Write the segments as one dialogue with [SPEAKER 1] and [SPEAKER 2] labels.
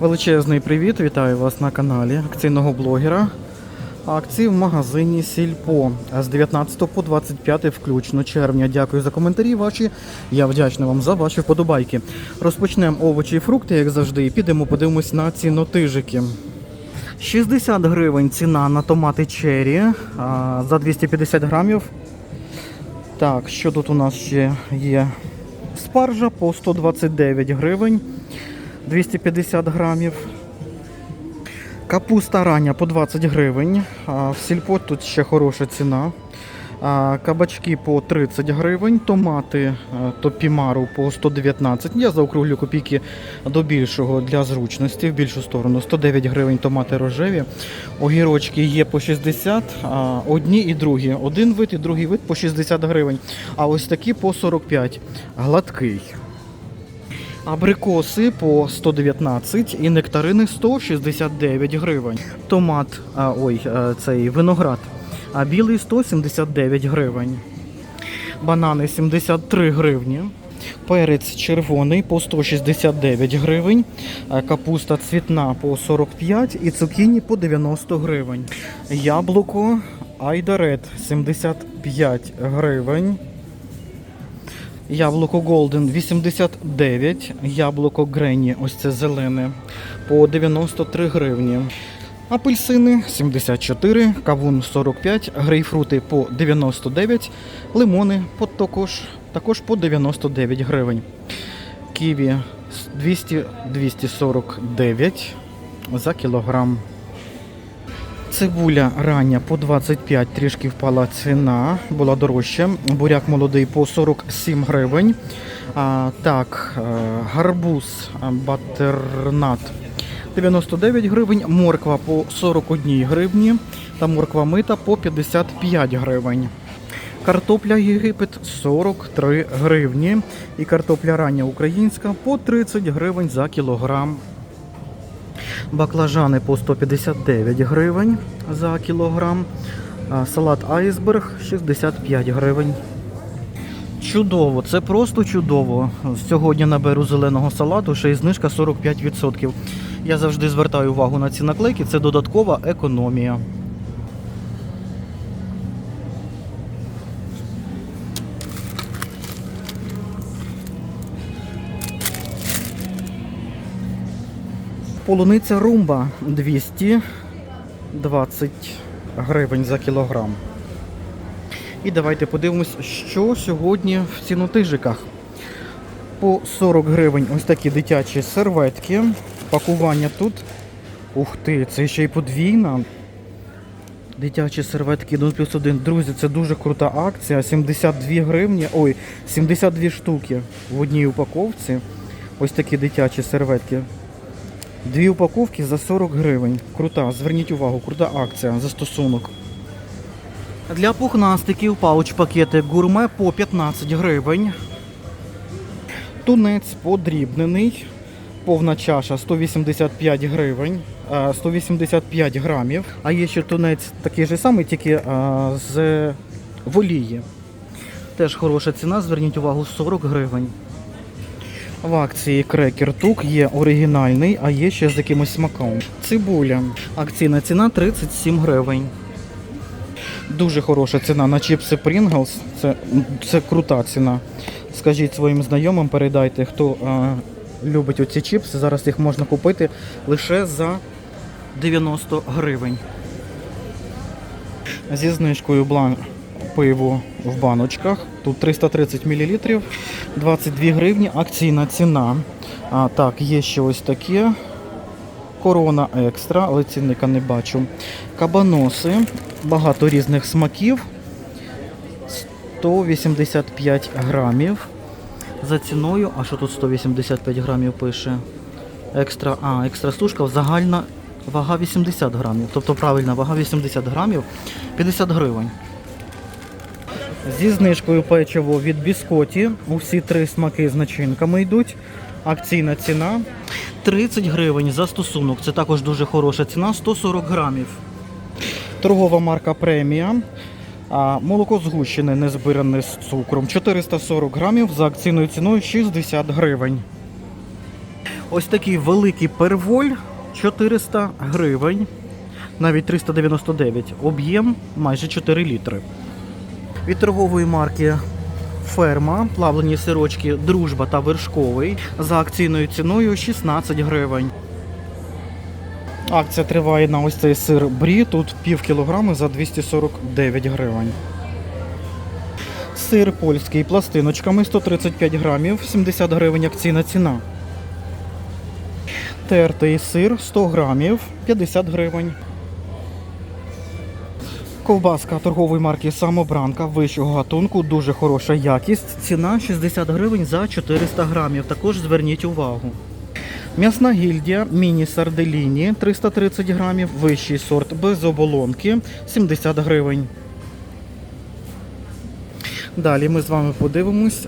[SPEAKER 1] Величезний привіт, вітаю вас на каналі акційного блогера. Акції в магазині Сільпо з 19 по 25 включно червня. Дякую за коментарі ваші. Я вдячний вам за ваші вподобайки. Розпочнемо овочі і фрукти, як завжди, і підемо подивимось на цінотижики. 60 гривень ціна на томати черрі за 250 грамів. Так, що тут у нас ще є? Спаржа по 129 гривень, 250 грамів. Капуста рання по 20 гривень. В сільпо тут ще хороша ціна. Кабачки по 30 гривень, томати е, топімару по 119. Я заокруглю копійки до більшого для зручності, в більшу сторону. 109 гривень томати рожеві. Огірочки є по 60, одні і другі. Один вид і другий вид по 60 гривень. А ось такі по 45. Гладкий. Абрикоси по 119 і нектарини 169 гривень. Томат, а, ой, цей виноград, а білий 179 гривень. Банани 73 гривні. Перець червоний по 169 гривень, капуста цвітна по 45 і цукіні по 90 гривень. Яблуко Айдарет 75 гривень. Яблуко Golden 89, яблуко Гренні, ось це зелене, по 93 гривні. Апельсини 74, кавун 45, грейпфрути по 99, лимони по також, також по 99 гривень. Ківі 200 249 за кілограм. Цибуля рання по 25 трішки впала ціна, була дорожча. Буряк молодий по 47 гривень. А, так, е, гарбуз батернат 99 гривень, морква по 41 гривні та морква мита по 55 гривень. Картопля Єгипет 43 гривні і картопля рання українська по 30 гривень за кілограм. Баклажани по 159 гривень за кілограм. Салат айсберг 65 гривень. Чудово, це просто чудово. Сьогодні наберу зеленого салату, ще й знижка 45%. Я завжди звертаю увагу на ці наклейки, це додаткова економія. Полуниця румба 220 гривень за кілограм. І давайте подивимось, що сьогодні в цінотижиках. По 40 гривень ось такі дитячі серветки. Пакування тут. Ух ти, це ще й подвійна. Дитячі серветки 1 плюс 1. Друзі, це дуже крута акція. 72 гривні. Ой, 72 штуки в одній упаковці. Ось такі дитячі серветки. Дві упаковки за 40 гривень. Крута, зверніть увагу, крута акція, застосунок. Для пухнастиків пауч-пакети гурме по 15 гривень. Тунець подрібнений. Повна чаша 185 гривень, 185 грамів. А є ще тунець такий же самий, тільки з в олії. Теж хороша ціна, зверніть увагу, 40 гривень. В акції крекер тук є оригінальний, а є ще з якимось смаком. Цибуля. Акційна ціна 37 гривень. Дуже хороша ціна на чіпси Pringles. Це, це крута ціна. Скажіть своїм знайомим, передайте, хто а, любить оці чіпси. Зараз їх можна купити лише за 90 гривень. Зі знижкою блан пиво в баночках. Тут 330 мл, 22 гривні, акційна ціна. А, так, є ще ось таке. Корона екстра, але цінника не бачу. Кабаноси, багато різних смаків. 185 грамів. За ціною, а що тут 185 грамів пише? Екстра, а, екстра сушка, загальна вага 80 грамів. Тобто правильна вага 80 грамів 50 гривень. Зі знижкою печиво від біскоті. Усі три смаки з начинками йдуть. Акційна ціна 30 гривень за стосунок. Це також дуже хороша ціна, 140 грамів. Торгова марка премія. Молоко згущене, не збиране з цукром. 440 грамів за акційною ціною 60 гривень. Ось такий великий перволь 400 гривень, навіть 399. Об'єм майже 4 літри. Від торгової марки Ферма, плавлені сирочки Дружба та вершковий за акційною ціною 16 гривень. Акція триває на ось цей сир брі. Тут пів кілограми за 249 гривень. Сир польський пластиночками 135 грамів, 70 гривень акційна ціна. Тертий сир 100 грамів, 50 гривень. Ковбаска торгової марки Самобранка вищого гатунку, дуже хороша якість. Ціна 60 гривень за 400 грамів. Також зверніть увагу. М'ясна гільдія міні сарделіні 330 грамів, вищий сорт без оболонки 70 гривень. Далі ми з вами подивимось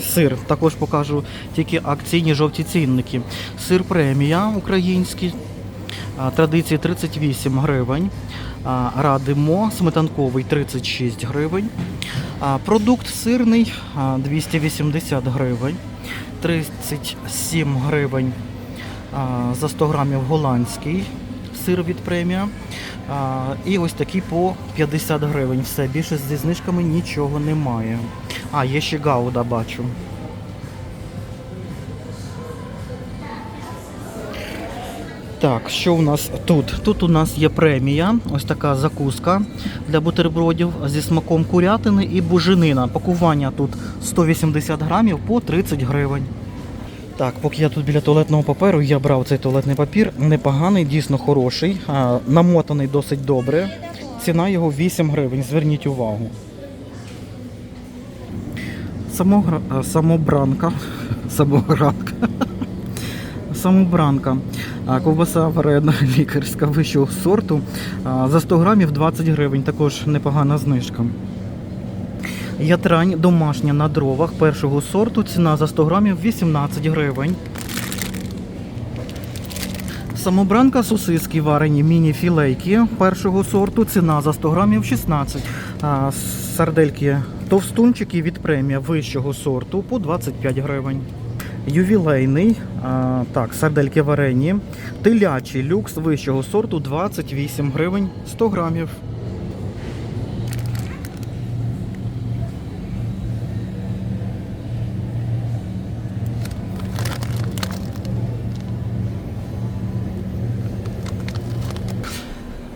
[SPEAKER 1] сир. Також покажу тільки акційні жовті цінники. Сир премія український. Традиції 38 гривень. Радимо сметанковий 36 гривень. Продукт сирний 280 гривень. 37 гривень за 100 грамів голландський сир від премія. І ось такий по 50 гривень. Все, більше зі знижками нічого немає. А, є ще гауда, бачу. Так, що у нас тут? Тут у нас є премія, ось така закуска для бутербродів зі смаком курятини і буженина. Пакування тут 180 грамів по 30 гривень. Так, поки я тут біля туалетного паперу, я брав цей туалетний папір. Непоганий, дійсно хороший, намотаний досить добре. Ціна його 8 гривень, зверніть увагу. Самогра... Самобранка. Самогранка. Самобранка. Ковбаса варена лікарська вищого сорту. За 100 грамів 20 гривень, також непогана знижка. Ятрань домашня на дровах першого сорту. Ціна за 100 грамів 18 гривень. Самобранка сосиски варені міні-філейки першого сорту. Ціна за 100 грамів 16. Сардельки товстунчики від премія вищого сорту по 25 гривень. Ювілейний, а, так, сардельки варені. Телячий люкс вищого сорту 28 гривень 100 грамів.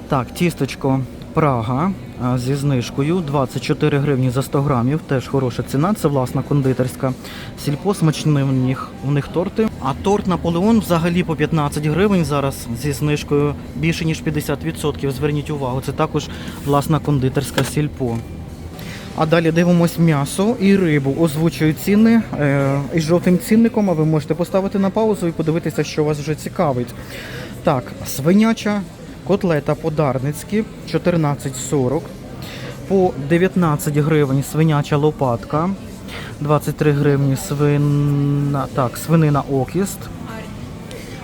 [SPEAKER 1] Так, тісточко Прага зі знижкою 24 гривні за 100 грамів. Теж хороша ціна. Це власна кондитерська. Сільпо смачні у них, у них торти. А торт Наполеон взагалі по 15 гривень зараз зі знижкою більше ніж 50%. Зверніть увагу, це також власна кондитерська сільпо. А далі дивимось м'ясо і рибу. Озвучую ціни е, із жовтим цінником, а ви можете поставити на паузу і подивитися, що вас вже цікавить. Так, свиняча котлета подарницькі 14,40. По 19 гривень свиняча лопатка. 23 гривні свина, так, свинина окіст.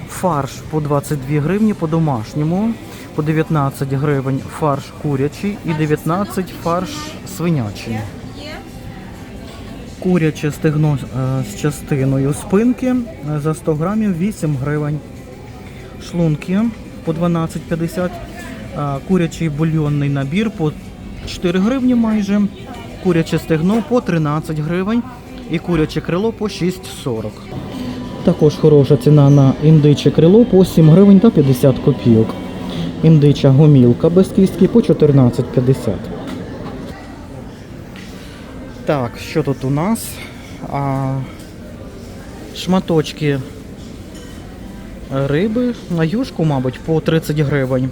[SPEAKER 1] Фарш по 22 гривні по-домашньому. По 19 гривень фарш курячий і 19 фарш свинячий. Куряче стегно е, з частиною спинки за 100 грамів 8 гривень. Шлунки по 12,50. Е, Курячий бульйонний набір по 4 гривні майже. Куряче стегно по 13 гривень. І куряче крило по 6,40. Також хороша ціна на індиче крило по 7 гривень та 50 копійок. Індича гомілка без кістки по 14,50. Так, що тут у нас? А, шматочки риби на юшку, мабуть, по 30 гривень.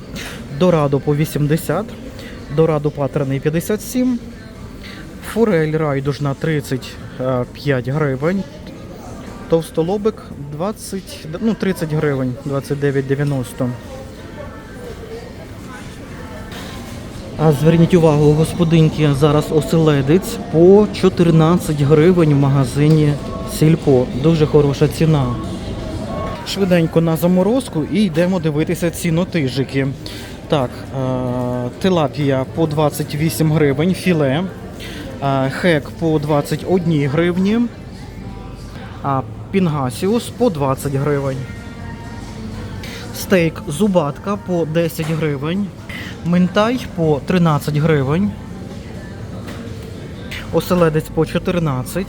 [SPEAKER 1] Дорадо по 80, дорадо патрений 57, форель райдужна 35 гривень, товстолобик 20, ну 30 гривень, 29,90. А зверніть увагу, господинки, зараз оселедець по 14 гривень в магазині Сільпо. Дуже хороша ціна. Швиденько на заморозку і йдемо дивитися цінотижики. Так, е, тилапія по 28 гривень, філе, е, хек по 21 гривні, а Пінгасіус по 20 гривень. Стейк зубатка по 10 гривень. Минтай по 13 гривень. Оселедець по 14.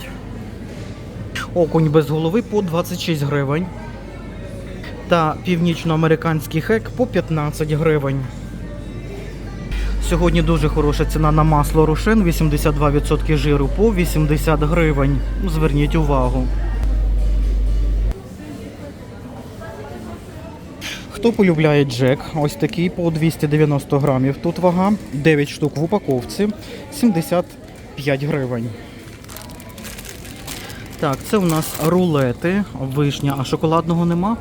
[SPEAKER 1] Окунь без голови по 26 гривень. Та північноамериканський хек по 15 гривень. Сьогодні дуже хороша ціна на масло рушен, 82% жиру по 80 гривень. Зверніть увагу. Хто полюбляє джек, ось такий по 290 грамів. Тут вага 9 штук в упаковці, 75 гривень. Так, це у нас рулети, вишня, а шоколадного нема.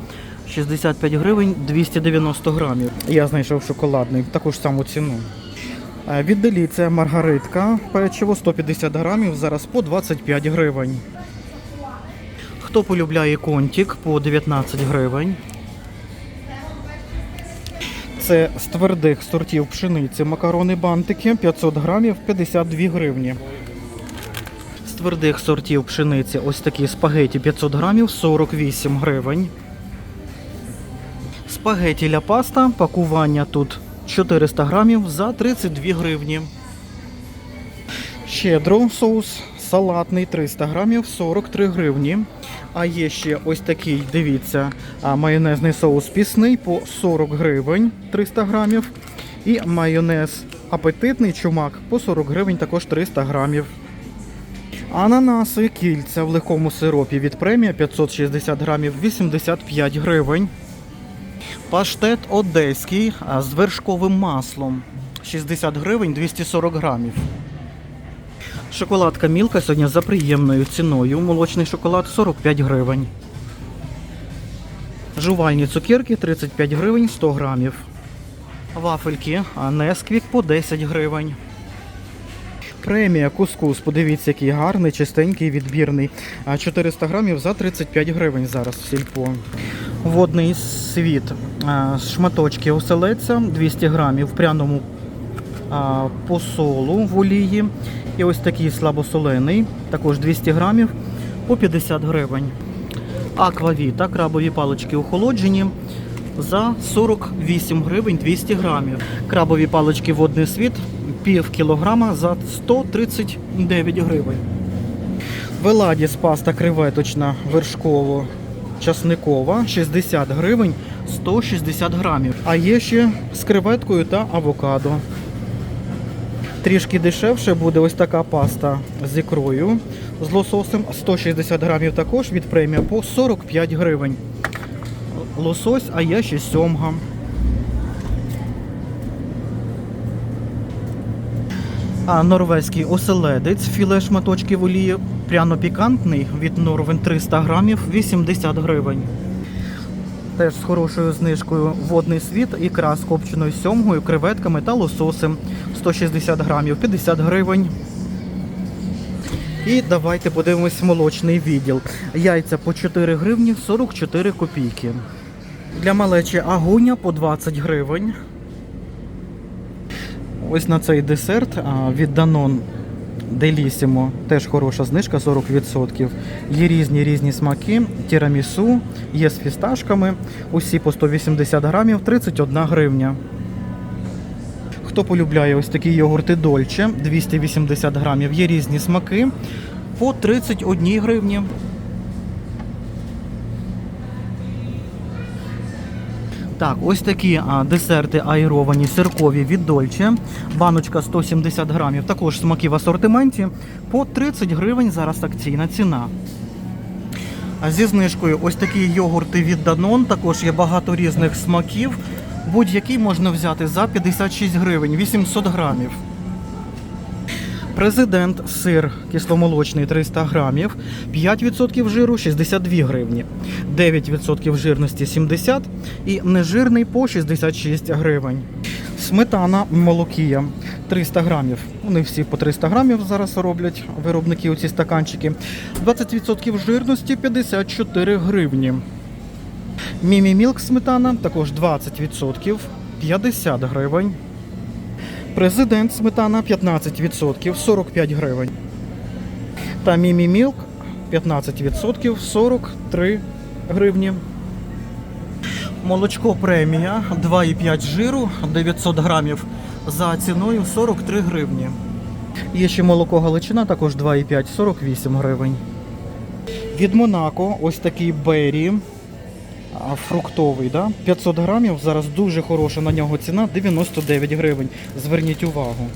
[SPEAKER 1] 65 гривень 290 грамів. Я знайшов шоколадний, таку ж саму ціну. Е, Від Деліція маргаритка, печиво 150 грамів, зараз по 25 гривень. Хто полюбляє контік по 19 гривень. Це з твердих сортів пшениці макарони бантики 500 грамів 52 гривні. З твердих сортів пшениці ось такі спагеті 500 грамів 48 гривень. Спагеті ля паста, пакування тут 400 грамів за 32 гривні. Щедро соус салатний 300 грамів 43 гривні. А є ще ось такий, дивіться, майонезний соус пісний по 40 гривень 300 грамів. І майонез апетитний чумак по 40 гривень також 300 грамів. Ананаси кільця в легкому сиропі від премія 560 грамів 85 гривень. Паштет одеський з вершковим маслом 60 гривень 240 грамів. Шоколадка Мілка сьогодні за приємною ціною. Молочний шоколад 45 гривень. Жувальні цукерки 35 гривень 100 грамів. Вафельки Несквік по 10 гривень. Премія кускус, подивіться, який гарний, чистенький, відбірний. 400 грамів за 35 гривень зараз в сільпо. Водний світ. а, Шматочки оселедця 200 грамів в пряному посолу в олії. І ось такий слабосолений, також 200 грамів по 50 гривень. Аквавіта, крабові палички охолоджені за 48 гривень 200 грамів. Крабові палички водний світ пів кілограма за 139 гривень. Веладіс паста креветочна вершково часникова 60 гривень 160 грамів. А є ще з креветкою та авокадо. Трішки дешевше буде ось така паста з ікрою з лососем 160 грамів також від премія по 45 гривень. Лосось, а є ще сьомга. А норвезький оселедець, філе шматочків олії, пряно-пікантний від Норвен 300 грамів 80 гривень. Теж з хорошою знижкою водний світ, ікра з копченою сьомгою, креветками та лососем 160 грамів 50 гривень. І давайте подивимось молочний відділ. Яйця по 4 гривні 44 копійки. Для малечі агуня по 20 гривень. Ось на цей десерт від Danone Делісімо теж хороша знижка 40%. Є різні різні смаки, тірамісу, є з фісташками, усі по 180 грамів, 31 гривня. Хто полюбляє ось такі йогурти Дольче, 280 грамів, є різні смаки по 31 гривні. Так, ось такі а, десерти аеровані сиркові від Дольче. Баночка 170 грамів, також смаки в асортименті. По 30 гривень зараз акційна ціна. А зі знижкою ось такі йогурти від Danone, також є багато різних смаків. Будь-який можна взяти за 56 гривень, 800 грамів. Президент сир кисломолочний 300 грамів, 5% жиру 62 гривні, 9% жирності 70 і нежирний по 66 гривень. Сметана молокія 300 грамів. Вони всі по 300 грамів зараз роблять виробники оці стаканчики. 20% жирності 54 гривні. Мімі Мілк сметана також 20%, 50 гривень. Президент сметана 15%, 45 гривень. Та Мімі Мілк 15% 43 гривні. Молочко премія 2,5 жиру 900 грамів за ціною 43 гривні. Є ще молоко Галичина, також 2,5 48 гривень. Від Монако ось такий бері фруктовий, да? 500 грамів. Зараз дуже хороша на нього ціна 99 гривень. Зверніть увагу.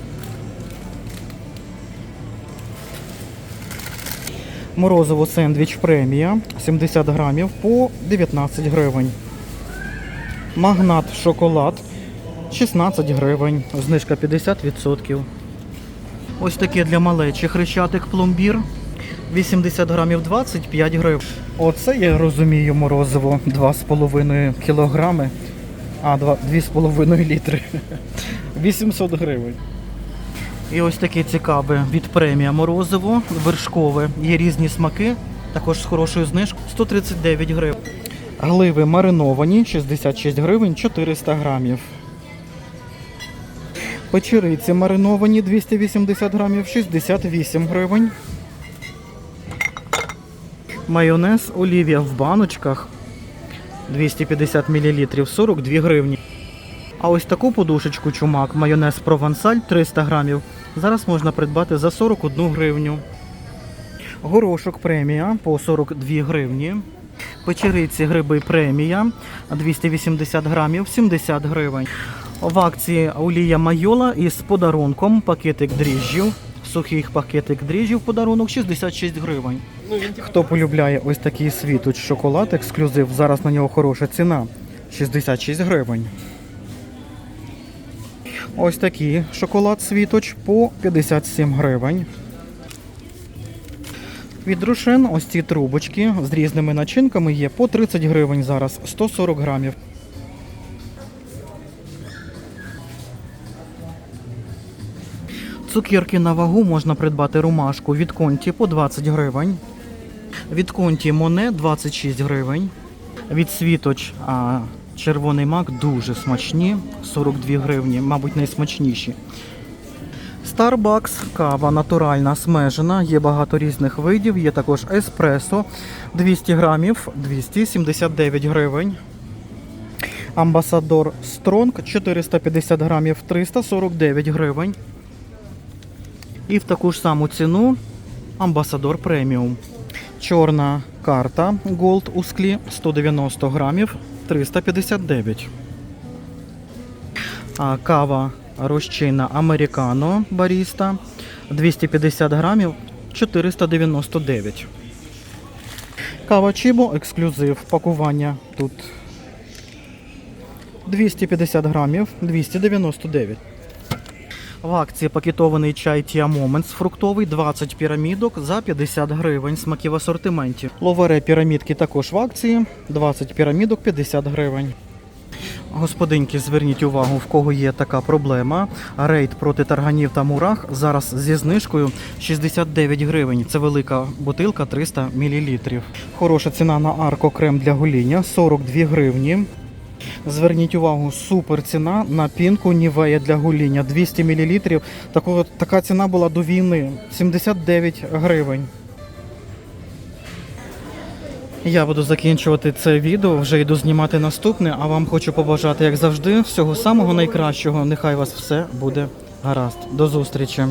[SPEAKER 1] Морозиво сендвіч премія 70 грамів по 19 гривень. Магнат шоколад 16 гривень, знижка 50%. Ось таке для малечі хрещатик пломбір 80 грамів 25 гривень. Оце я розумію морозиво 2,5 кілограми, а 2,5 літри. 800 гривень. І ось таке цікаве від премія морозиво, вершкове. Є різні смаки, також з хорошою знижкою 139 гривень. Гливи мариновані 66 гривень 400 грамів. Печериці мариновані 280 грамів 68 гривень. Майонез Олівія в баночках 250 мл 42 гривні. А ось таку подушечку чумак майонез провансаль 300 грамів. Зараз можна придбати за 41 гривню. Горошок премія по 42 гривні. Печериці гриби премія 280 грамів 70 гривень. В акції олія майола із подарунком пакетик дріжджів. Сухих пакетик дріжджів подарунок 66 гривень. Хто полюбляє ось такий світоч шоколад ексклюзив, зараз на нього хороша ціна 66 гривень. Ось такий шоколад світоч по 57 гривень. Від Рошен ось ці трубочки з різними начинками є по 30 гривень зараз, 140 грамів. Цукерки на вагу можна придбати ромашку від конті по 20 гривень. Від конті Моне 26 гривень. Від світоч а, червоний мак дуже смачні, 42 гривні, мабуть, найсмачніші. Starbucks, кава натуральна смежена, є багато різних видів, є також еспресо 200 грамів, 279 гривень. Амбасадор Стронг 450 грамів, 349 гривень. І в таку ж саму ціну Амбасадор преміум. Чорна карта Gold у склі 190 грамів 359. А кава розчинна Американо Баріста 250 грамів 499. Кава Чібо ексклюзив. Пакування тут 250 грамів 299. В акції пакетований чай Tia Moments фруктовий 20 пірамідок за 50 гривень. Смаки в асортименті. Ловере пірамідки також в акції 20 пірамідок 50 гривень. Господинки, зверніть увагу, в кого є така проблема. Рейд проти тарганів та мурах зараз зі знижкою 69 гривень. Це велика бутилка 300 мл. Хороша ціна на арко крем для гоління 42 гривні. Зверніть увагу, супер ціна на пінку Нівея для гоління 200 мл. Такого, така ціна була до війни 79 гривень. Я буду закінчувати це відео, вже йду знімати наступне, а вам хочу побажати, як завжди, всього самого найкращого. Нехай вас все буде гаразд. До зустрічі!